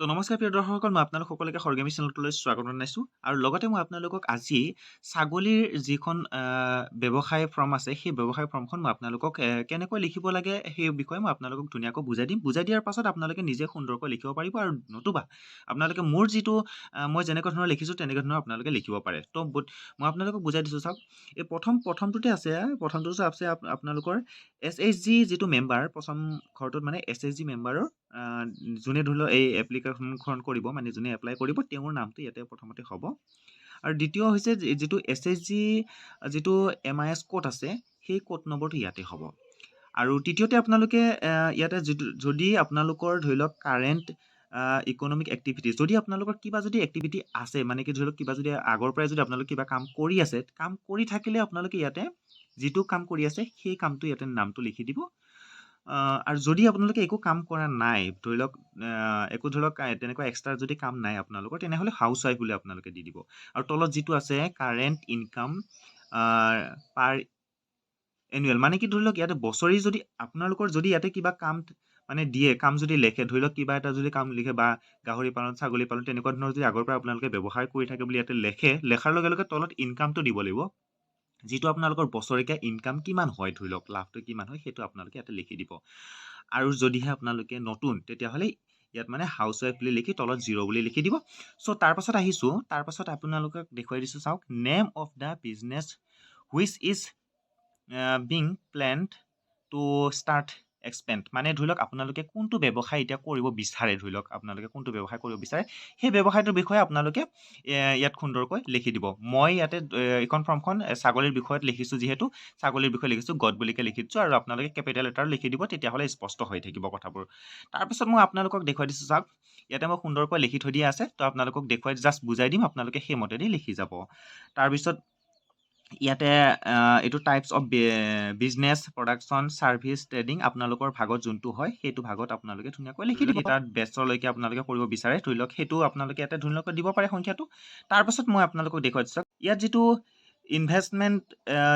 তো নমস্কাৰ প্ৰিয় দৰ্শকসকল মই আপোনালোক সকলোকে সৰগেমী চেনেলটোলৈ স্বাগতম জনাইছোঁ। আৰু লগতে মই আপোনালোকক আজি ছাগলীৰ যিখন ব্যৱসায় ফৰ্ম আছে সেই ব্যৱসায় ফৰ্মখন মই আপোনালোকক কেনেকৈ লিখিব লাগে সেই বিষয়ে মই আপোনালোকক ধুনীয়াকৈ বুজাই দিম। বুজাই দিয়াৰ পাছত আপোনালোকে নিজে সুন্দৰকৈ লিখিব পাৰিব আৰু নতুবা আপোনালোকে মোৰ যিটো মই যেনেকুৱা ধৰণৰ লিখিছোঁ তেনেকুৱা ধৰণৰ আপোনালোকে লিখিব পাৰে। তো মই আপোনালোকক বুজাই দিছোঁ চাওক। এই প্ৰথম প্ৰথমটোতে আছে প্ৰথমটো আছে আপ- আপোনালোকৰ এছ এইচ জি যিটো মেম্বাৰ প্ৰথম ঘৰটোত মানে এছ এইচ জি মেম্বাৰৰ যোনে ধৰি লওক এই এপ্লিকেশ্যনখন কৰিব মানে যোনে এপ্লাই কৰিব তেওঁৰ নামটো ইয়াতে প্ৰথমতে হ'ব। আৰু দ্বিতীয় হৈছে যিটো এছ এইচ জি যিটো এম আই এছ কোড আছে সেই কোড নম্বৰটো ইয়াতে হ'ব। আৰু তৃতীয়তে আপোনালোকে ইয়াতে যদি আপোনালোকৰ ধৰি লওক কাৰেণ্ট ইকনমিক এক্টিভিটিজ যদি আপোনালোকৰ কিবা যদি এক্টিভিটি আছে মানে কি ধৰি লওক কিবা যদি আগৰ পৰাই যদি আপোনালোকে কিবা কাম কৰি আছে কাম কৰি থাকিলে আপোনালোকে ইয়াতে যিটো কাম কৰি আছে সেই কামটো ইয়াতে নামটো লিখি দিব। আৰু যদি আপোনালোকে একো কাম কৰা নাই ধৰি লওক একো ধৰি লওক তেনেকুৱা এক্সট্ৰা যদি কাম নাই আপোনালোকৰ তেনেহ'লে হাউচ ৱাইফ বুলি আপোনালোকে দি দিব। আৰু তলত যিটো আছে কাৰেণ্ট ইনকাম পাৰ এনুৱেল মানে কি ধৰি লওক ইয়াতে বছৰি যদি আপোনালোকৰ যদি ইয়াতে কিবা কাম মানে দিয়ে কাম যদি লেখে ধৰি লওক কিবা এটা যদি কাম লিখে বা গাহৰি পালন ছাগলী পালন তেনেকুৱা ধৰণৰ যদি আগৰ পৰা আপোনালোকে ব্যৱসায় কৰি থাকে বুলি ইয়াতে লেখে লেখাৰ লগে লগে তলত ইনকামটো দিব লাগিব। যিটো আপোনালোকৰ বছৰেকীয়া ইনকাম কিমান হয় ধৰি লওক লাভটো কিমান হয় সেইটো আপোনালোকে ইয়াতে লিখি দিব। আৰু যদিহে আপোনালোকে নতুন তেতিয়াহ'লে ইয়াত মানে হাউচ ৱাইফ বুলি লিখি তলত জিৰ' বুলি লিখি দিব। চ' তাৰপাছত আহিছোঁ তাৰপাছত আপোনালোকক দেখুৱাই দিছোঁ চাওক name of the business which is being planned to start expand মানে ধৰি লওক আপোনালোকে কোনটো ব্যৱসায় এতিয়া কৰিব বিচাৰে ধৰি লওক আপোনালোকে কোনটো ব্যৱসায় কৰিব বিচাৰে সেই ব্যৱসায়টোৰ বিষয়ে আপোনালোকে ইয়াত সুন্দৰকৈ লিখি দিব। মই ইয়াতে এইখন ফৰ্মখন ছাগলীৰ বিষয়ত লিখিছোঁ যিহেতু ছাগলীৰ বিষয়ে লিখিছোঁ গড বুলিকে লিখি দিছোঁ আৰু আপোনালোকে কেপিটেল লেটাৰ লিখি দিব তেতিয়াহ'লে স্পষ্ট হৈ থাকিব কথাবোৰ। তাৰপিছত মই আপোনালোকক দেখুৱাই দিছোঁ চাওক ইয়াতে মই সুন্দৰকৈ লিখি থৈ দিয়া আছে তো আপোনালোকক দেখুৱাই জাষ্ট বুজাই দিম আপোনালোকে সেইমতেদি লিখি যাব। তাৰপিছত ইয়াতে এইটো types of business production service trading আপোনালোকৰ ভাগত যোনটো হয় সেইটো ভাগত আপোনালোকে ধুনীয়াকৈ লিখি দিব তাত বেষ্টলৈকে আপোনালোকে কৰিব বিচাৰে ধৰি লওক সেইটো আপোনালোকে ইয়াতে ধুনীয়াকৈ দিব পাৰে সংখ্যাটো। তাৰপাছত মই আপোনালোকক দেখুৱাই দিছোঁ। ইয়াত যিটো ইনভেষ্টমেণ্ট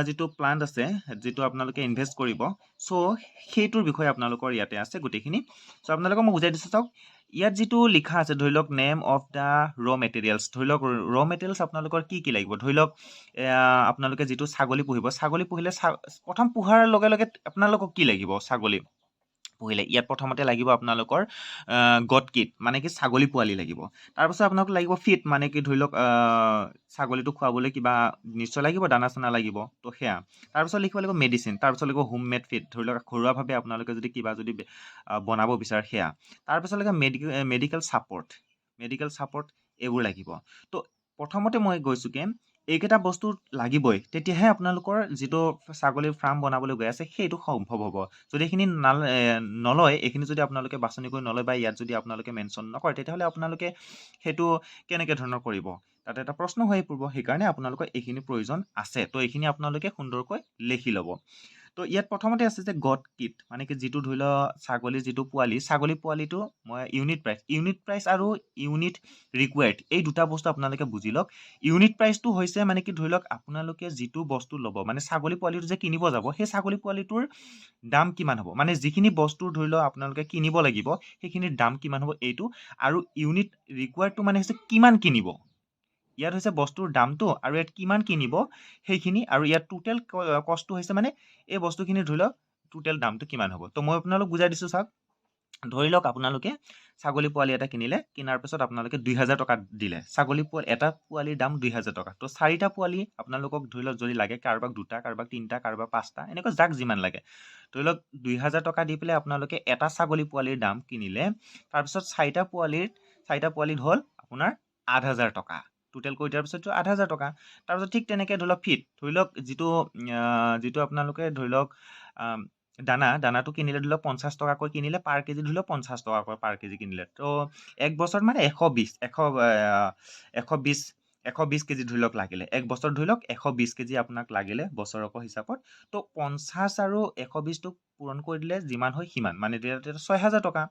যিটো প্লান্ট আছে যিটো আপোনালোকে ইনভেষ্ট কৰিব চ' সেইটোৰ বিষয়ে আপোনালোকৰ ইয়াতে আছে গোটেইখিনি। চ' আপোনালোকক মই বুজাই দিছোঁ চাওক। ইয়াত যিটো লিখা আছে ধৰি লওক name of the raw' materials ধৰি লওক ৰ' মেটেৰিয়েলছ আপোনালোকৰ কি কি লাগিব? ধৰি লওক আপোনালোকে যিটো ছাগলী পুহিব ছাগলী পুহিলে প্ৰথম পোহাৰ লগে লগে আপোনালোকক কি লাগিব ছাগলী? পুহিলে। ইয়াত প্ৰথমতে লাগিব আপোনালোকৰ গট কিট মানে কি ছাগলী পোৱালি লাগিব। তাৰপাছত আপোনালোক লাগিব ফিট মানে কি ধৰি লওক ছাগলীটো খুৱাবলৈ কিবা নিশ্চয় লাগিব দানা চানা লাগিব। তো সেয়া। তাৰপিছত লিখিব লাগিব মেডিচিন তাৰপিছত লাগিব হোম মেড ফিট। ধৰি লওক ঘৰুৱাভাৱে আপোনালোকে যদি কিবা যদি বনাব বিচাৰে সেয়া। তাৰপিছত লাগিব medical medical support. Medical support এইবোৰ লাগিব। তো প্ৰথমতে মই গৈছোঁ কি এইকেইটা বস্তু লাগিবই তেতিয়াহে আপোনালোকৰ যিটো ছাগলীৰ ফাৰ্ম বনাবলৈ গৈ আছে সেইটো সম্ভৱ হ'ব। যদি এইখিনি নলয় এইখিনি যদি আপোনালোকে বাছনি কৰি নলয় বা ইয়াত যদি আপোনালোকে মেনশ্যন নকৰে তেতিয়াহ'লে আপোনালোকে সেইটো কেনেকৈ ধৰণৰ কৰিব? তাতে এটা প্ৰশ্ন হৈ পৰিব সেইকাৰণে আপোনালোকৰ এইখিনি প্ৰয়োজন আছে। তো এইখিনি আপোনালোকে সুন্দৰকৈ লিখি ল'ব। তো ইয়াত প্ৰথমতে আছে যে গড কিট মানে কি যিটো ধৰি লওক ছাগলীৰ যিটো পোৱালি ছাগলী পোৱালিটো মই ইউনিট প্ৰাইচ ইউনিট প্ৰাইচ আৰু ইউনিট ৰিকুৱাৰ্ড এই দুটা বস্তু আপোনালোকে বুজি লওক। ইউনিট প্ৰাইচটো হৈছে মানে কি ধৰি লওক আপোনালোকে যিটো বস্তু ল'ব মানে ছাগলী পোৱালিটো যে কিনিব যাব সেই ছাগলী পোৱালিটোৰ দাম কিমান হ'ব? মানে যিখিনি বস্তু ধৰি লওক আপোনালোকে কিনিব লাগিব সেইখিনিৰ দাম কিমান হ'ব এইটো? আৰু ইউনিট ৰিকুৱাৰ্ডটো মানে হৈছে কিমান কিনিব? ইয়াত হৈছে বস্তুৰ দামটো আৰু ইয়াত কিমান কিনিব সেইখিনি আৰু ইয়াত টোটেল কষ্টটো হৈছে মানে এই বস্তুখিনি ধৰি লওক টোটেল দামটো কিমান হ'ব। তো মই আপোনালোক বুজাই দিছোঁ চাওক। ধৰি লওক আপোনালোকে ছাগলী পোৱালি এটা কিনিলে কিনাৰ পিছত আপোনালোকে দুই হাজাৰ টকা দিলে। ছাগলী পোৱালি এটা পোৱালিৰ দাম দুই হাজাৰ টকা। তো চাৰিটা পোৱালি আপোনালোকক ধৰি লওক যদি লাগে কাৰোবাক দুটা কাৰোবাক তিনিটা কাৰোবাক পাঁচটা এনেকৈ যাক যিমান লাগে। ধৰি লওক দুই হাজাৰ টকা দি পেলাই আপোনালোকে এটা ছাগলী পোৱালিৰ দাম কিনিলে তাৰপিছত চাৰিটা পোৱালিৰ চাৰিটা পোৱালিত হ'ল আপোনাৰ আঠ হাজাৰ টকা। টোটেল কৰি দিয়াৰ পিছততো আঠ হাজাৰ টকা। তাৰপিছত ঠিক তেনেকৈ ধৰি লওক ফিট ধৰি লওক যিটো যিটো আপোনালোকে ধৰি লওক দানা দানাটো কিনিলে ধৰি লওক পঞ্চাছ টকাকৈ কিনিলে পাৰ কেজি ধৰি লওক পঞ্চাছ টকাকৈ পাৰ কেজি কিনিলে। তো এক বছৰত মানে এশ বিছ এশ এশ বিছ এশ বিছ কেজি ধৰি লওক লাগিলে। এক বছৰ ধৰি লওক এশ বিছ কেজি আপোনাক লাগিলে বছৰকৰ হিচাপত। তো পঞ্চাছ আৰু এশ বিছটো পূৰণ কৰি দিলে যিমান হয় সিমান। মানে তেতিয়া ছয় হাজাৰ টকা।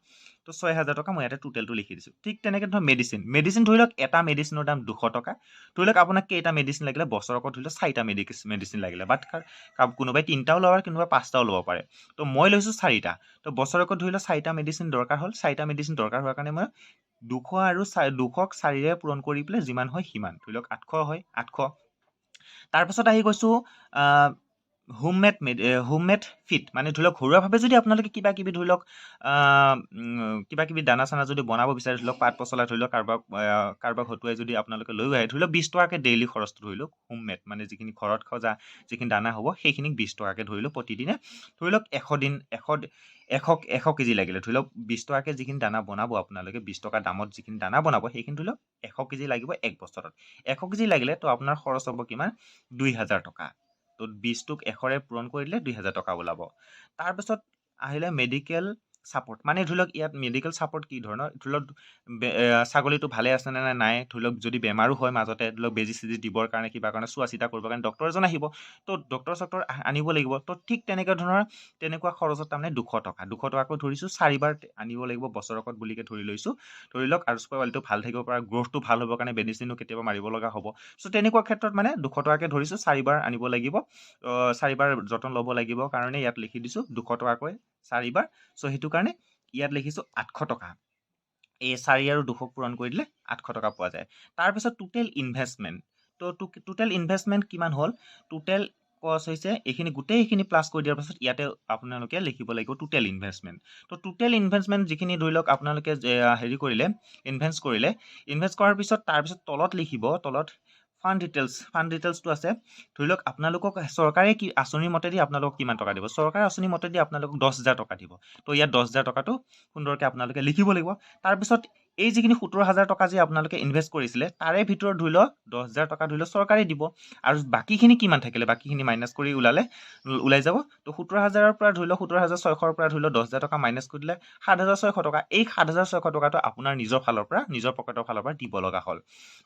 তো ছয় হাজাৰ টকা মই ইয়াতে টোটেলটো লিখি দিছোঁ। ঠিক তেনেকৈ ধৰক মেডিচিন মেডিচিন ধৰি লওক এটা মেডিচিনৰ দাম দুশ টকা। ধৰি লওক আপোনাক কেইটা মেডিচিন লাগিলে বছৰকত ধৰি লওক চাৰিটা মেডিচিন মেডিচিন লাগিলে। বাট কোনোবাই তিনিটাও ল'ব পাৰে কোনোবাই পাঁচটাও ল'ব পাৰে। তো মই লৈছোঁ চাৰিটা। তো বছৰকত ধৰি লওক চাৰিটা মেডিচিন দৰকাৰ হ'ল। চাৰিটা মেডিচিন দৰকাৰ হোৱাৰ কাৰণে মই দুশ আৰু দুশক চাৰিৰে পূৰণ কৰি পেলাই যিমান হয় সিমান। ধৰি লওক আঠশ হয় আঠশ। তাৰপাছত আহি গৈছোঁ হোমমেড মেড হোমমেড ফিট। মানে ধৰি লওক ঘৰুৱাভাৱে যদি আপোনালোকে কিবা কিবি ধৰি লওক কিবা কিবি দানা চানা যদি বনাব বিচাৰে ধৰি লওক পাত পচলা ধৰি লওক কাৰোবাক কাৰোবাক হতুৱাই যদি আপোনালোকে লৈ আহে ধৰি লওক বিছ টকাকৈ ডেইলি খৰচটো ধৰি লওক হোমমেড মানে যিখিনি ঘৰত সজা যিখিনি দানা হ'ব সেইখিনিক বিছ টকাকৈ ধৰি লওক প্ৰতিদিনে ধৰি লওক এশ দিন এশ এশ এশ কেজি লাগিলে। ধৰি লওক বিছ টকাকৈ যিখিনি দানা বনাব আপোনালোকে বিছ টকা দামত যিখিনি দানা বনাব সেইখিনি ধৰি লওক এশ কেজি লাগিব এক বছৰত। এশ কেজি লাগিলে তো আপোনাৰ খৰচ হ'ব কিমান? দুই হাজাৰ টকা। তো বিছটোক এশৰে পূৰণ কৰি দিলে দুই হাজাৰ টকা ওলাব। তাৰপিছত আহিলে মেডিকেল ছাপৰ্ট মানে ধৰি লওক ইয়াত মেডিকেল ছাপৰ্ট কি ধৰণৰ? ধৰি লওক ছাগলীটো ভালে আছে নে নাই? ধৰি লওক যদি বেমাৰো হয় মাজতে ধৰি লওক বেজি চেজি দিবৰ কাৰণে কিবা কাৰণে চোৱা চিতা কৰিবৰ কাৰণে ডক্তৰ এজন আহিব। তো ডক্তৰ চক্তৰ আ- আনিব লাগিব। তো ঠিক তেনেকুৱা ধৰণৰ তেনেকুৱা খৰচত তাৰমানে দুশ টকা। দুশ টকাকৈ ধৰিছোঁ চাৰিবাৰ আনিব লাগিব বছৰকত বুলিকে ধৰি লৈছোঁ। ধৰি লওক আৰু পোৱালিটো ভাল থাকিব পৰা গ্ৰ'থটো ভাল হ'বৰ কাৰণে মেডিচিনো কেতিয়াবা মাৰিব লগা হ'ব। চ' তেনেকুৱা ক্ষেত্ৰত মানে দুশ টকাকৈ ধৰিছোঁ চাৰিবাৰ আনিব লাগিব। চাৰিবাৰ যতন ল'ব লাগিব কাৰণে ইয়াত লিখি দিছোঁ দুশ টকাকৈ চাৰিবাৰ চ' সেইটো কাৰণে ইয়াত লিখিছোঁ আঠশ টকা। এই চাৰি আৰু দুশক পূৰণ কৰি দিলে আঠশ টকা পোৱা যায়। তাৰপিছত টোটেল ইনভেষ্টমেণ্ট তো টোটেল ইনভেষ্টমেণ্ট কিমান হ'ল? টোটেল কষ্ট হৈছে এইখিনি গোটেইখিনি প্লাছ কৰি দিয়াৰ পাছত ইয়াতে আপোনালোকে লিখিব লাগিব টোটেল ইনভেষ্টমেণ্ট তো টোটেল ইনভেষ্টমেণ্ট যিখিনি ধৰি লওক আপোনালোকে হেৰি কৰিলে ইনভেষ্ট কৰিলে ইনভেষ্ট কৰাৰ পিছত তাৰপিছত তলত লিখিব তলত ফাণ্ড ডিটেইলছ ফাণ্ড ডিটেইলছটো আছে। ধৰি লওক আপোনালোকক চৰকাৰে কি আঁচনিৰ মতেদি আপোনালোকক কিমান টকা দিব? চৰকাৰে আঁচনিৰ মতেদি আপোনালোকক দহ হাজাৰ টকা দিব। তো ইয়াত দহ হাজাৰ টকাটো সুন্দৰকৈ আপোনালোকে লিখিব লাগিব। তাৰপিছত এই যিখিনি সোতৰ হাজাৰ টকা যে আপোনালোকে ইনভেষ্ট কৰিছিলে তাৰে ভিতৰত ধৰি লওক দহ হাজাৰ টকা ধৰি লওক চৰকাৰে দিব। আৰু বাকীখিনি কিমান থাকিলে? বাকীখিনি মাইনাছ কৰি ওলালে ওলাই যাব। তো সোতৰ হাজাৰৰ পৰা ধৰি লওক সোতৰ হাজাৰ ছয়শৰ পৰা ধৰি লওক দহ হাজাৰ টকা মাইনাছ কৰি দিলে সাত হাজাৰ ছয়শ টকা। এই সাত হাজাৰ ছয়শ টকাটো আপোনাৰ নিজৰ ফালৰ পৰা নিজৰ পকেটৰ ফালৰ পৰা দিব লগা হ'ল।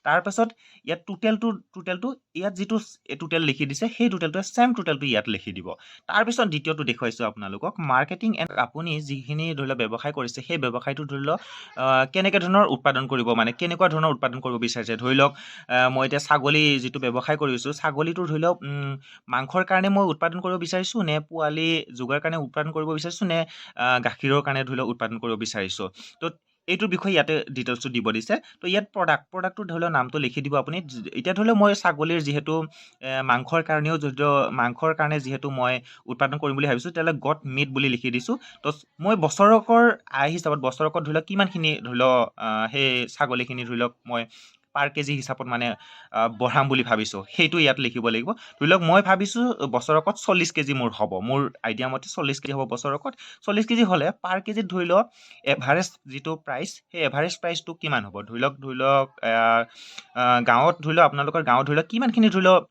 তাৰপাছত ইয়াত টোটেলটো টোটেলটো ইয়াত যিটো টোটেল লিখি দিছে সেই টোটেলটোৱে ছেম টোটেলটো ইয়াত লিখি দিব। তাৰপিছত দ্বিতীয়টো দেখুৱাইছোঁ আপোনালোকক। মাৰ্কেটিং এণ্ড আপুনি যিখিনি ধৰি লওক ব্যৱসায় কৰিছে সেই ব্যৱসায়টো ধৰি লওক কেনেকৈ ধৰণৰ উৎপাদন কৰিব মানে কেনেকুৱা ধৰণৰ উৎপাদন কৰিব বিচাৰিছে? ধৰি লওক মই এতিয়া ছাগলী যিটো ব্যৱসায় কৰিছোঁ ছাগলীটো ধৰি লওক মাংসৰ কাৰণে মই উৎপাদন কৰিব বিচাৰিছোঁ নে পোৱালি যোগাৰ কাৰণে উৎপাদন কৰিব বিচাৰিছোঁ নে গাখীৰৰ কাৰণে ধৰি লওক উৎপাদন কৰিব বিচাৰিছোঁ? তো এইটোৰ বিষয়ে ইয়াতে ডিটেইলছটো দিব দিছে। তো ইয়াত প্ৰডাক্ট প্ৰডাক্টটো ধৰি লওক নামটো লিখি দিব আপুনি। এতিয়া ধৰি লওক মই ছাগলীৰ যিহেতু মাংসৰ কাৰণেও যদি মাংসৰ কাৰণে যিহেতু মই উৎপাদন কৰিম বুলি ভাবিছোঁ তেতিয়াহ'লে গট মিট বুলি লিখি দিছোঁ। তো মই বছৰকৰ আয় হিচাপত বছৰকত ধৰি লওক কিমানখিনি ধৰি লওক সেই ছাগলীখিনি ধৰি লওক মই পাৰ কেজি হিচাপত মানে বঢ়াম বুলি ভাবিছোঁ। সেইটো ইয়াত লিখিব লাগিব। ধৰি লওক মই ভাবিছোঁ বছৰকত চল্লিছ কেজি মোৰ হ'ব। মোৰ আইডিয়া মতে চল্লিছ কেজি হ'ব বছৰকত। চল্লিছ কেজি হ'লে পাৰ কেজিত ধৰি লওক এভাৰেজ যিটো প্ৰাইচ সেই এভাৰেজ প্ৰাইচটো কিমান হ'ব? ধৰি লওক ধৰি লওক গাঁৱত ধৰি লওক আপোনালোকৰ গাঁৱত ধৰি লওক কিমানখিনি ধৰি লওক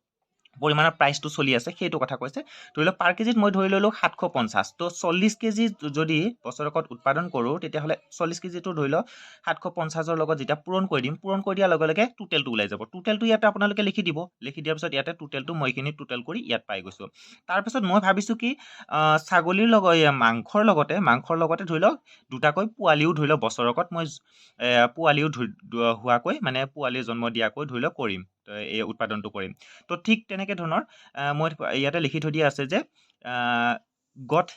পৰিমাণৰ প্ৰাইচটো চলি আছে সেইটো কথা কৈছে। ধৰি লওক পাৰ কেজিত মই ধৰি ল'লোঁ সাতশ পঞ্চাছ। তো চল্লিছ কেজি যদি বছৰকত উৎপাদন কৰোঁ তেতিয়াহ'লে চল্লিছ কেজিটো ধৰি লওক সাতশ পঞ্চাছৰ লগত যেতিয়া পূৰণ কৰি দিম পূৰণ কৰি দিয়াৰ লগে লগে টোটেলটো ওলাই যাব। টোটেলটো ইয়াতে আপোনালোকে লিখি দিব। লিখি দিয়াৰ পিছত ইয়াতে টোটেলটো মই এইখিনি টোটেল কৰি ইয়াত পাই গৈছোঁ। তাৰপিছত মই ভাবিছোঁ কি ছাগলীৰ লগত মাংসৰ লগতে মাংসৰ লগতে ধৰি লওক দুটাকৈ পোৱালিও ধৰি লওক বছৰকত মই পোৱালিও ধৰি হোৱাকৈ মানে পোৱালি জন্ম দিয়াকৈ ধৰি লওক কৰিম। এই উৎপাদনটো কৰিম। তো ঠিক তেনেকৈ ধৰণৰ মই ইয়াতে লিখি থৈ দিয়া আছে যে গট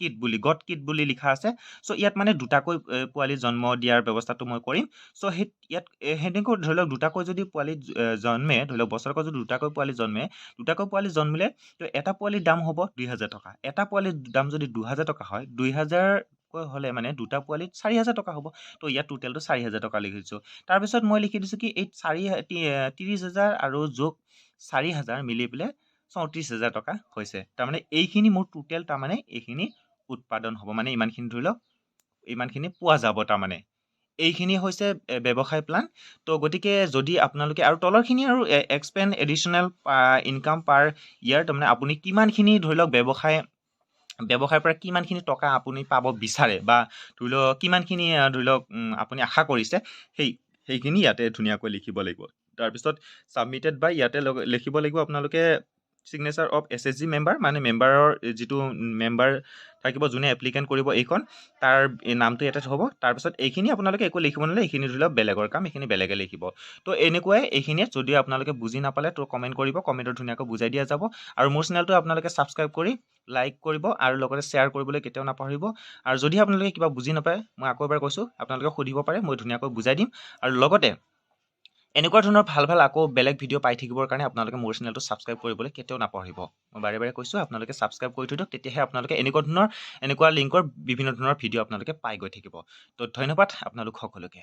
কিট বুলি গট কিট বুলি লিখা আছে। চ' ইয়াত মানে দুটাকৈ পোৱালি জন্ম দিয়াৰ ব্যৱস্থাটো মই কৰিম। চ' সেই ইয়াত সেনেকৈ ধৰি লওক দুটাকৈ যদি পোৱালি জন্মে ধৰি লওক বছৰকত যদি দুটাকৈ পোৱালি জন্মে দুটাকৈ পোৱালি জন্মিলে তো এটা পোৱালিৰ দাম হ'ব দুই হাজাৰ টকা। এটা পোৱালিৰ দাম যদি দুহাজাৰ টকা হয় দুই হাজাৰকৈ হ'লে মানে দুটা পোৱালিত চাৰি হাজাৰ টকা হ'ব। তো ইয়াত টোটেলটো চাৰি হাজাৰ টকা লিখিছোঁ তাৰপিছত মই লিখি দিছোঁ কি এই চাৰি ত্ৰিছ হাজাৰ আৰু যোগ চাৰি হাজাৰ মিলি পেলাই চৌত্ৰিছ হাজাৰ টকা হৈছে। তাৰমানে এইখিনি মোৰ টোটেল তাৰমানে এইখিনি উৎপাদন হ'ব। মানে ইমানখিনি ধৰি লওক ইমানখিনি পোৱা যাব তাৰমানে। এইখিনি হৈছে ব্যৱসায় প্লান তো গতিকে যদি আপোনালোকে আৰু তলৰখিনি আৰু এক্সপেণ্ড এডিশ্যনেল ইনকাম পাৰ ইয়াৰ তাৰমানে আপুনি কিমানখিনি ধৰি লওক ব্যৱসায় ব্যৱসায়ৰ পৰা কিমানখিনি টকা আপুনি পাব বিচাৰে বা ধৰি লওক কিমানখিনি ধৰি লওক আপুনি আশা কৰিছে সেই সেইখিনি ইয়াতে ধুনীয়াকৈ লিখিব লাগিব। তাৰপিছত ছাবমিটেড বাই ইয়াতে লিখিব লাগিব আপোনালোকে signature of S S G member মানে মেম্বাৰৰ যিটো মেম্বাৰ থাকিব যোনে এপ্লিকেণ্ট কৰিব এইখন তাৰ নামটো ইয়াতে হ'ব। তাৰপিছত এইখিনি আপোনালোকে একো লিখিব নালাগে এইখিনি ধৰি লওক বেলেগৰ কাম এইখিনি বেলেগে লিখিব। তো এনেকুৱাই এইখিনিয়ে যদি আপোনালোকে বুজি নাপালে তো কমেণ্ট কৰিব কমেণ্টত ধুনীয়াকৈ বুজাই দিয়া যাব। আৰু মোৰ চেনেলটো আপোনালোকে ছাবস্ক্ৰাইব কৰি লাইক কৰিব আৰু লগতে শ্বেয়াৰ কৰিবলৈ কেতিয়াও নাপাহৰিব। আৰু যদি আপোনালোকে কিবা বুজি নাপায় মই আকৌ এবাৰ কৈছোঁ আপোনালোকে সুধিব পাৰে মই ধুনীয়াকৈ বুজাই দিম। আৰু লগতে এনেকুৱা ধৰণৰ ভালো ভালো আকৌ বেলেগ ভিডিঅ' পাই থাকিবৰ কাৰণে আপোনালোকে মোৰ চেনেলটো ছাবস্ক্ৰাইব কৰিবলৈ কেতিয়াও নাপাহৰিব। মই বাৰে বাৰে কৈছোঁ, আপোনালোকে ছাবস্ক্ৰাইব কৰি থৈ দিয়ক, তেতিয়াহে আপোনালোকে এনেকুৱা ধৰণৰ, এনেকুৱা লিংকৰ বিভিন্ন ধৰণৰ ভিডিঅ' আপোনালোকে পাই গৈ থাকিব। তো ধন্যবাদ আপোনালোক সকলোকে।